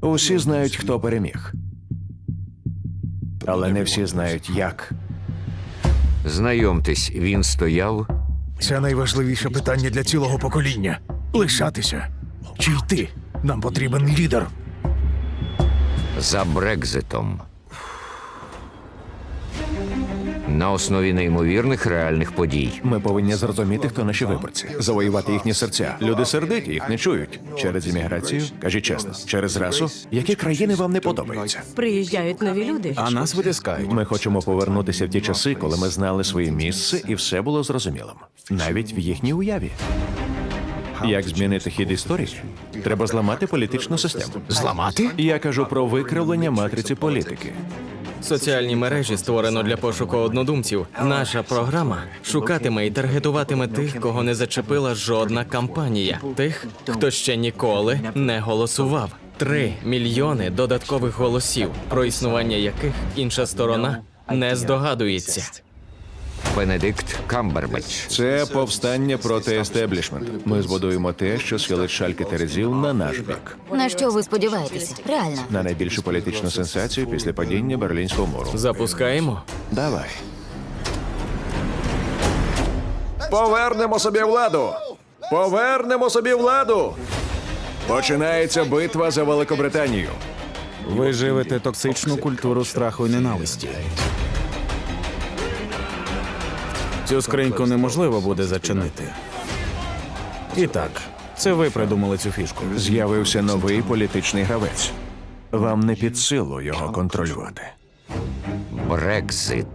Усі знають, хто переміг. Але не всі знають, як. Знайомтесь, він стояв. Це найважливіше питання для цілого покоління. Лишатися чи йти? Нам потрібен лідер. за Брекзитом. На основі неймовірних реальних подій. Ми повинні зрозуміти, хто наші виборці, завоювати їхні серця. Люди сердиті, їх не чують. Через імміграцію, кажіть чесно, через расу. Які країни вам не подобаються? Приїжджають нові люди. А нас витискають. Ми хочемо повернутися в ті часи, коли ми знали своє місце і все було зрозумілим, навіть в їхній уяві. Як змінити хід історії? Треба зламати політичну систему. Зламати? Я кажу про викривлення матриці політики. Соціальні мережі створено для пошуку однодумців. Наша програма шукатиме і таргетуватиме тих, кого не зачепила жодна кампанія, тих, хто ще ніколи не голосував. Три мільйони додаткових голосів, про існування яких інша сторона не здогадується. Бенедикт Камбербеч. Це повстання проти естеблішменту. Ми збудуємо те, що схилить шальки терезів на наш бік. На що ви сподіваєтеся? Реально. На найбільшу політичну сенсацію після падіння Берлінського муру. Запускаємо. Давай. Повернемо собі владу! Повернемо собі владу! Починається битва за Великобританію. Ви живете токсичну культуру страху і ненависті. Цю скриньку неможливо буде зачинити. І так, це ви придумали цю фішку. З'явився новий політичний гравець. Вам не під силу його контролювати. Брекзит.